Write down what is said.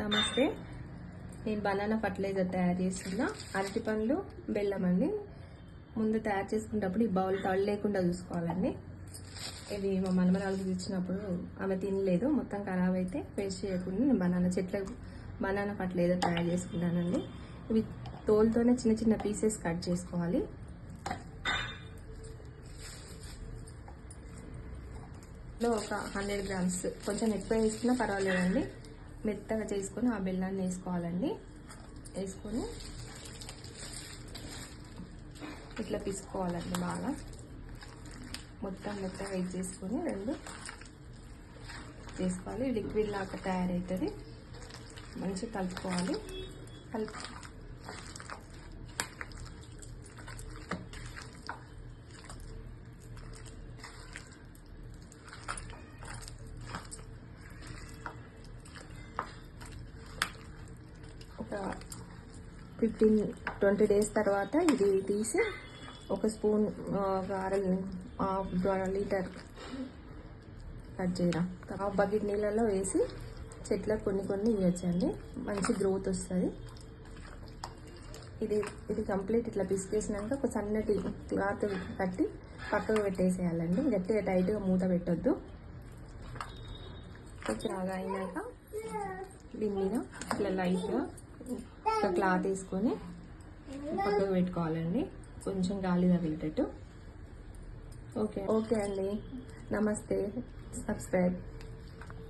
నమస్తే. నేను banana fertiliser తయారు చేస్తున్నా. అరటి పండ్లు బెల్లం అండి. ముందు తయారు చేసుకునేటప్పుడు ఈ బౌల్ తడి లేకుండా చూసుకోవాలండి. ఇవి మా మనమరాలకు తెచ్చినప్పుడు ఆమె తినలేదు. మొత్తం ఖరాబ్ అయితే వేస్ట్ చేయకుండా నేను బనానా చెట్ల బనానా ఫర్టిలైజర్ తయారు చేసుకున్నానండి. ఇవి తోలుతోనే చిన్న చిన్న పీసెస్ కట్ చేసుకోవాలి. లో ఒక హండ్రెడ్ గ్రామ్స్. కొంచెం ఎక్కువ వేసుకున్నా పర్వాలేదండి. మెత్తగా చేసుకొని ఆ బెల్లాన్ని వేసుకోవాలండి. వేసుకొని ఇట్లా పిసుకోవాలండి బాగా. మొత్తం మెత్తగా వేసి చేసుకొని రెండు చేసుకోవాలి లిక్విడ్ లాగా తయారవుతుంది. మంచిగా కలుపుకోవాలి. కలుపు ఒక ఫిఫ్టీన్ ట్వంటీ డేస్ తర్వాత ఇది తీసి ఒక స్పూన్ ఒక అర హాఫ్ లీటర్ కట్ చేయరా హాఫ్ బకెట్ నీళ్ళలో వేసి చెట్లకు కొన్ని కొన్ని ఇవ్వచ్చండి మంచి గ్రోత్ వస్తుంది. ఇది ఇది కంప్లీట్ ఇట్లా పిసికేసినాక ఒక సన్నటి క్లాత్ కట్టి పక్కకు పెట్టేసేయాలండి. గట్టిగా టైట్గా మూత పెట్టొద్దు. కొంచెం బాగా అయినాక దీని మీద ఇట్లా లైట్గా ఒక క్లాత్ వేసుకొని పక్కకు పెట్టుకోవాలండి. కొంచెం గాలి తగిలేటట్టు. ఓకే. ఓకే అండి. నమస్తే. సబ్స్క్రైబ్.